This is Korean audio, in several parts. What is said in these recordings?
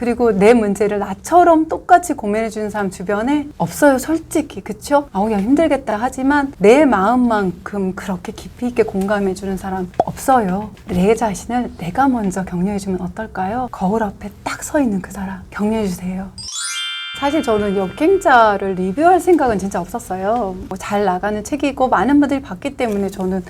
그리고 내 문제를 나처럼 똑같이 고민해 주는 사람 주변에 없어요, 솔직히. 그쵸? 아우, 야, 힘들겠다. 하지만 내 마음만큼 그렇게 깊이 있게 공감해 주는 사람 없어요. 내 자신을 내가 먼저 격려해 주면 어떨까요? 거울 앞에 딱 서 있는 그 사람 격려해 주세요. 사실 저는 역행자를 리뷰할 생각은 진짜 없었어요. 뭐 잘 나가는 책이고 많은 분들이 봤기 때문에 저는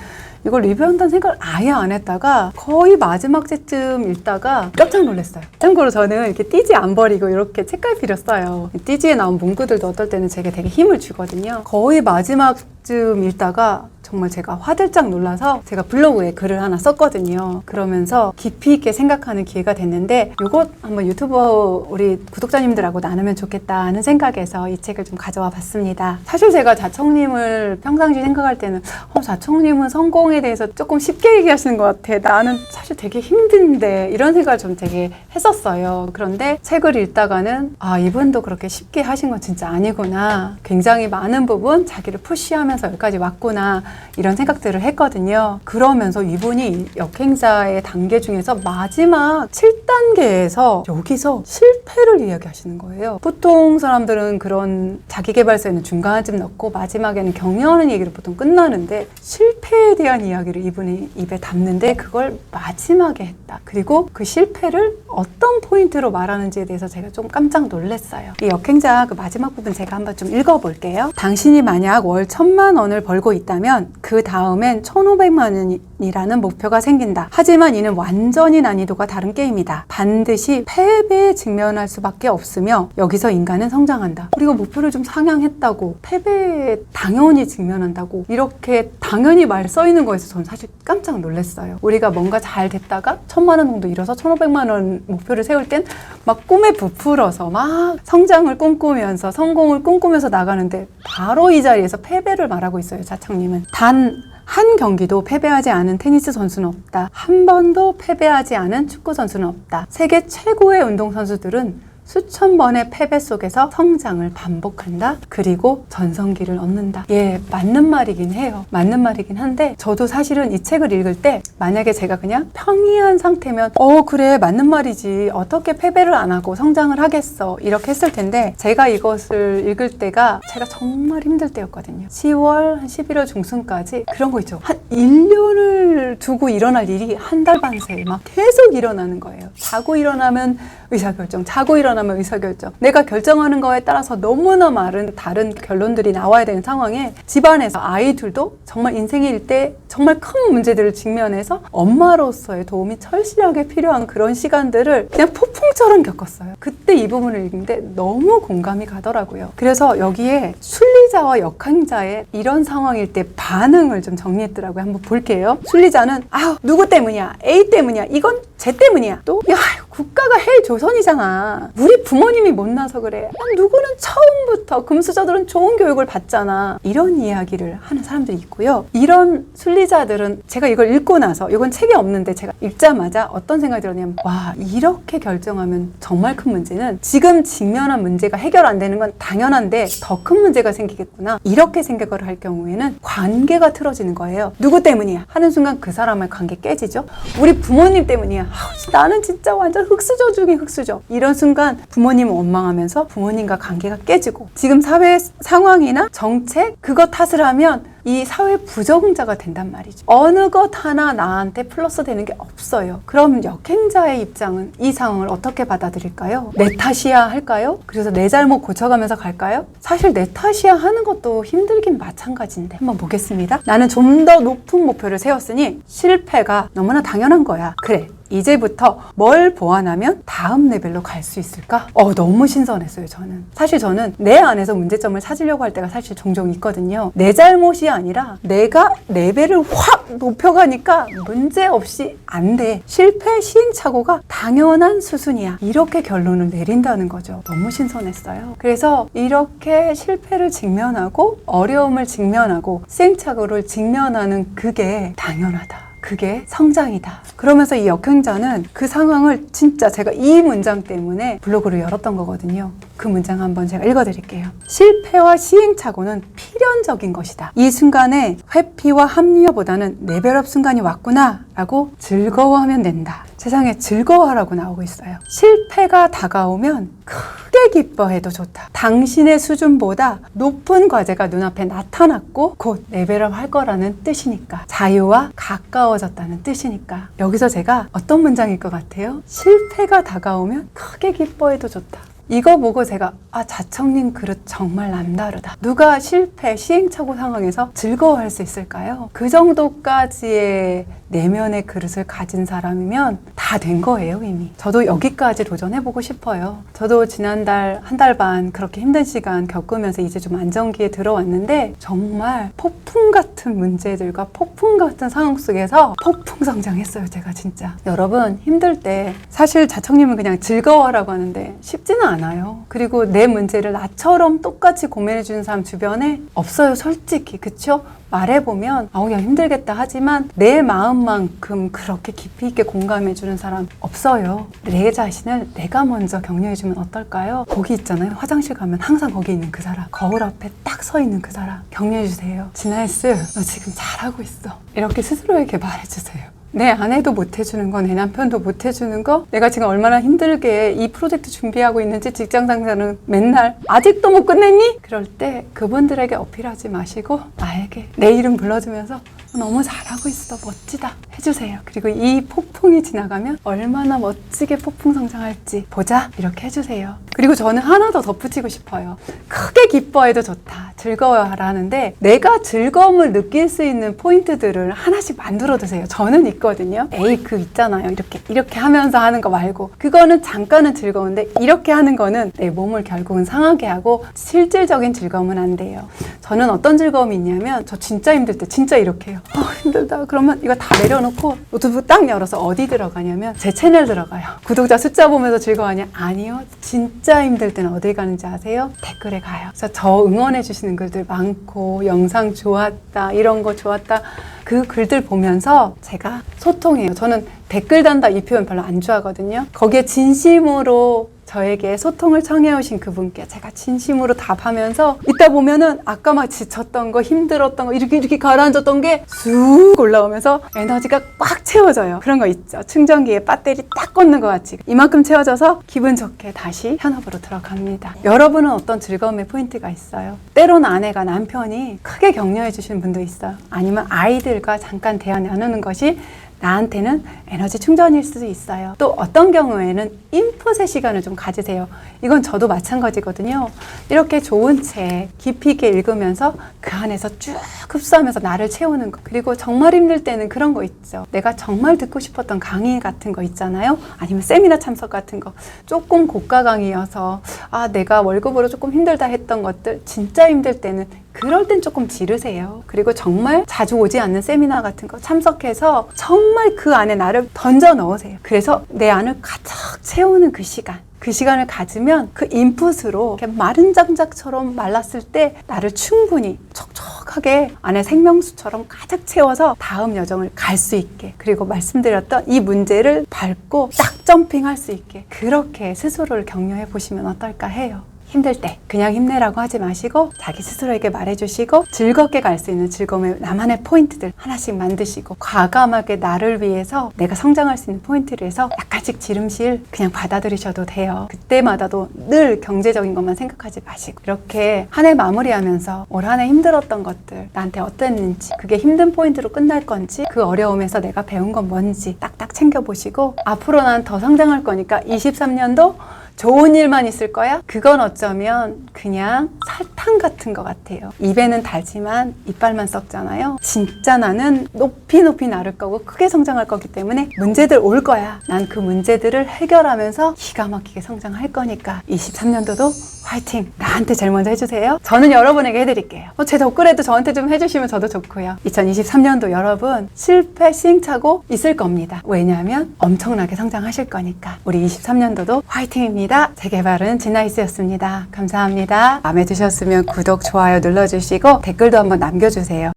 이걸 리뷰한다는 생각을 아예 안 했다가 거의 마지막 때쯤 읽다가 깜짝 놀랐어요. 참고로 저는 이렇게 띠지 안 버리고 이렇게 책갈피를 써요. 띠지에 나온 문구들도 어떨 때는 제게 되게 힘을 주거든요. 거의 마지막쯤 읽다가 정말 제가 화들짝 놀라서 제가 블로그에 글을 하나 썼거든요. 그러면서 깊이 있게 생각하는 기회가 됐는데 이것 한번 유튜버 우리 구독자님들하고 나누면 좋겠다 하는 생각에서 이 책을 좀 가져와 봤습니다. 사실 제가 자청님을 평상시 생각할 때는 어, 자청님은 성공에 대해서 조금 쉽게 얘기하시는 것 같아. 나는 사실 되게 힘든데 이런 생각을 좀 되게 했었어요. 그런데 책을 읽다가는 아 이분도 그렇게 쉽게 하신 건 진짜 아니구나. 굉장히 많은 부분 자기를 푸시하면서 여기까지 왔구나. 이런 생각들을 했거든요. 그러면서 이분이 이 역행자의 단계 중에서 마지막 7단계에서 여기서 실패를 이야기하시는 거예요. 보통 사람들은 그런 자기개발서에는 중간쯤 넣고 마지막에는 격려하는 얘기를 보통 끝나는데 실패에 대한 이야기를 이분이 입에 담는데 그걸 마지막에 했다. 그리고 그 실패를 어떤 포인트로 말하는지에 대해서 제가 좀 깜짝 놀랐어요. 이 역행자 그 마지막 부분 제가 한번 좀 읽어볼게요. 당신이 만약 월 천만 원을 벌고 있다면 그 다음엔 천오백만 원이 라는 목표가 생긴다. 하지만 이는 완전히 난이도가 다른 게임이다. 반드시 패배에 직면할 수밖에 없으며 여기서 인간은 성장한다. 우리가 목표를 좀 상향했다고 패배에 당연히 직면한다고 이렇게 당연히 말 써 있는 거에서 저는 사실 깜짝 놀랐어요. 우리가 뭔가 잘 됐다가 천만 원 정도 잃어서 천오백만 원 목표를 세울 땐 막 꿈에 부풀어서 막 성장을 꿈꾸면서 성공을 꿈꾸면서 나가는데 바로 이 자리에서 패배를 말하고 있어요. 자청님은 단 한 경기도 패배하지 않은 테니스 선수는 없다. 한 번도 패배하지 않은 축구 선수는 없다. 세계 최고의 운동 선수들은 수천 번의 패배 속에서 성장을 반복한다. 그리고 전성기를 얻는다. 예, 맞는 말이긴 해요. 맞는 말이긴 한데 저도 사실은 이 책을 읽을 때 만약에 제가 그냥 평이한 상태면 어 그래 맞는 말이지 어떻게 패배를 안 하고 성장을 하겠어 이렇게 했을 텐데 제가 이것을 읽을 때가 제가 정말 힘들 때였거든요. 10월 한 11월 중순까지 그런 거 있죠. 한 1년을 두고 일어날 일이 한 달 반 새에 막 계속 일어나는 거예요. 자고 일어나면 의사결정, 자고 일어나 면 의사결정. 내가 결정하는 거에 따라서 너무나 많은 다른 결론들이 나와야 되는 상황에 집안에서 아이들도 정말 인생일 때 정말 큰 문제들을 직면해서 엄마로서의 도움이 철실하게 필요한 그런 시간들을 그냥 폭풍처럼 겪었어요. 그때 이 부분을 읽는데 너무 공감이 가더라고요. 그래서 여기에 순리 자와 역행자의 이런 상황일 때 반응을 좀 정리했더라고요. 한번 볼게요. 순리자는 아 누구 때문이야? A 때문이야? 이건 쟤 때문이야. 또 야 국가가 헬 조선이잖아. 우리 부모님이 못나서 그래. 아, 누구는 처음부터 금수저들은 좋은 교육을 받잖아. 이런 이야기를 하는 사람들이 있고요. 이런 순리자들은 제가 이걸 읽고 나서 이건 책에 없는데 제가 읽자마자 어떤 생각이 들었냐면 와 이렇게 결정하면 정말 큰 문제는 지금 직면한 문제가 해결 안 되는 건 당연한데 더 큰 문제가 생기겠구나. 이렇게 생각을 할 경우에는 관계가 틀어지는 거예요. 누구 때문이야? 하는 순간 그 사람의 관계 깨지죠. 우리 부모님 때문이야. 아우, 나는 진짜 완전 흑수저 중에 흑수저. 이런 순간 부모님을 원망하면서 부모님과 관계가 깨지고 지금 사회 상황이나 정책 그거 탓을 하면 이 사회 부적응자가 된단 말이죠. 어느 것 하나 나한테 플러스 되는 게 없어요. 그럼 역행자의 입장은 이 상황을 어떻게 받아들일까요? 내 탓이야 할까요? 그래서 내 잘못 고쳐가면서 갈까요? 사실 내 탓이야 하는 것도 힘들긴 마찬가지인데 한번 보겠습니다. 나는 좀 더 높은 목표를 세웠으니 실패가 너무나 당연한 거야. 그래. 이제부터 뭘 보완하면 다음 레벨로 갈 수 있을까? 어, 너무 신선했어요, 저는. 사실 저는 내 안에서 문제점을 찾으려고 할 때가 사실 종종 있거든요. 내 잘못이 아니라 내가 레벨을 확 높여가니까 문제 없이 안 돼. 실패, 시행착오가 당연한 수순이야. 이렇게 결론을 내린다는 거죠. 너무 신선했어요. 그래서 이렇게 실패를 직면하고 어려움을 직면하고 시행착오를 직면하는 그게 당연하다. 그게 성장이다. 그러면서 이 역행자는 그 상황을 진짜 제가 이 문장 때문에 블로그를 열었던 거거든요. 그 문장 한번 제가 읽어드릴게요. 실패와 시행착오는 필연적인 것이다. 이 순간에 회피와 합리화보다는 레벨업 순간이 왔구나 라고 즐거워하면 된다. 세상에 즐거워하라고 나오고 있어요. 실패가 다가오면 크게 기뻐해도 좋다. 당신의 수준보다 높은 과제가 눈앞에 나타났고 곧 레벨업 할 거라는 뜻이니까. 자유와 가까워졌다는 뜻이니까. 여기서 제가 어떤 문장일 것 같아요? 실패가 다가오면 크게 기뻐해도 좋다. 이거 보고 제가 아 자청님 그릇 정말 남다르다. 누가 실패, 시행착오 상황에서 즐거워할 수 있을까요? 그 정도까지의 내면의 그릇을 가진 사람이면 다 된 거예요 이미. 저도 여기까지 도전해보고 싶어요. 저도 지난달 한 달 반 그렇게 힘든 시간 겪으면서 이제 좀 안정기에 들어왔는데 정말 폭풍 같은 문제들과 폭풍 같은 상황 속에서 폭풍 성장했어요 제가 진짜. 여러분 힘들 때 사실 자청님은 그냥 즐거워라고 하는데 쉽지는 않아요. 그리고 내 문제를 나처럼 똑같이 고민해 주는 사람 주변에 없어요 솔직히 그쵸? 말해보면 아우 야 힘들겠다 하지만 내 마음만큼 그렇게 깊이 있게 공감해주는 사람 없어요. 내 자신을 내가 먼저 격려해주면 어떨까요? 거기 있잖아요. 화장실 가면 항상 거기 있는 그 사람. 거울 앞에 딱 서 있는 그 사람. 격려해주세요. 진아이스 너 지금 잘하고 있어. 이렇게 스스로에게 말해주세요. 내 아내도 못 해주는 거, 내 남편도 못 해주는 거, 내가 지금 얼마나 힘들게 이 프로젝트 준비하고 있는지 직장 상사는 맨날 아직도 못 끝냈니? 그럴 때 그분들에게 어필하지 마시고 나에게 내 이름 불러주면서 너무 잘하고 있어, 멋지다 해주세요. 그리고 이 폭풍이 지나가면 얼마나 멋지게 폭풍 성장할지 보자 이렇게 해주세요. 그리고 저는 하나 더 덧붙이고 싶어요. 크게 기뻐해도 좋다, 즐거워하라 하는데 내가 즐거움을 느낄 수 있는 포인트들을 하나씩 만들어 두세요. 저는 있거든요. 에이 그 있잖아요. 이렇게 이렇게 하면서 하는 거 말고 그거는 잠깐은 즐거운데 이렇게 하는 거는 내 몸을 결국은 상하게 하고 실질적인 즐거움은 안 돼요. 저는 어떤 즐거움이 있냐면 저 진짜 힘들 때 진짜 이렇게 해요. 아 힘들다. 그러면 이거 다 내려놓고 노트북 딱 열어서 어디 들어가냐면 제 채널 들어가요. 구독자 숫자 보면서 즐거워하냐? 아니요. 진짜 힘들 때는 어디 가는지 아세요? 댓글에 가요. 그래서 저 응원해 주시는 글들 많고 영상 좋았다 이런 거 좋았다 그 글들 보면서 제가 소통해요. 저는 댓글 단다 이 표현 별로 안 좋아하거든요. 거기에 진심으로 저에게 소통을 청해오신 그분께 제가 진심으로 답하면서 이따 보면은 아까 막 지쳤던 거 힘들었던 거 이렇게 이렇게 가라앉았던 게 쑥 올라오면서 에너지가 꽉 채워져요. 그런 거 있죠. 충전기에 배터리 딱 꽂는 것 같이 이만큼 채워져서 기분 좋게 다시 현업으로 들어갑니다. 여러분은 어떤 즐거움의 포인트가 있어요? 때로는 아내가 남편이 크게 격려해 주시는 분도 있어요. 아니면 아이들 과 잠깐 대화 나누는 것이 나한테는 에너지 충전일 수도 있어요. 또 어떤 경우에는 인풋의 시간을 좀 가지세요. 이건 저도 마찬가지거든요. 이렇게 좋은 책 깊이 있게 읽으면서 그 안에서 쭉 흡수하면서 나를 채우는 거. 그리고 정말 힘들 때는 그런 거 있죠. 내가 정말 듣고 싶었던 강의 같은 거 있잖아요. 아니면 세미나 참석 같은 거. 조금 고가 강의여서 아, 내가 월급으로 조금 힘들다 했던 것들 진짜 힘들 때는 그럴 땐 조금 지르세요. 그리고 정말 자주 오지 않는 세미나 같은 거 참석해서 정말 그 안에 나를 던져 넣으세요. 그래서 내 안을 가득 채우는 그 시간. 그 시간을 가지면 그 인풋으로 이렇게 마른 장작처럼 말랐을 때 나를 충분히 촉촉하게 안에 생명수처럼 가득 채워서 다음 여정을 갈 수 있게 그리고 말씀드렸던 이 문제를 밟고 딱 점핑할 수 있게 그렇게 스스로를 격려해 보시면 어떨까 해요. 힘들 때 그냥 힘내라고 하지 마시고 자기 스스로에게 말해주시고 즐겁게 갈 수 있는 즐거움의 나만의 포인트들 하나씩 만드시고 과감하게 나를 위해서 내가 성장할 수 있는 포인트를 해서 약간씩 지름실 그냥 받아들이셔도 돼요. 그때마다도 늘 경제적인 것만 생각하지 마시고 이렇게 한 해 마무리하면서 올 한 해 힘들었던 것들 나한테 어땠는지 그게 힘든 포인트로 끝날 건지 그 어려움에서 내가 배운 건 뭔지 딱딱 챙겨보시고 앞으로 난 더 성장할 거니까 23년도 좋은 일만 있을 거야? 그건 어쩌면 그냥 설탕 같은 것 같아요. 입에는 달지만 이빨만 썩잖아요. 진짜 나는 높이 높이 나를 거고 크게 성장할 거기 때문에 문제들 올 거야. 난 그 문제들을 해결하면서 기가 막히게 성장할 거니까 23년도도 화이팅! 나한테 제일 먼저 해주세요. 저는 여러분에게 해드릴게요. 어, 제 댓글에도 저한테 좀 해주시면 저도 좋고요. 2023년도 여러분 실패 시행착오 있을 겁니다. 왜냐하면 엄청나게 성장하실 거니까. 우리 23년도도 화이팅입 니다. 재개발은 진나이스였습니다. 감사합니다. 마음에 드셨으면 구독, 좋아요 눌러주시고 댓글도 한번 남겨주세요.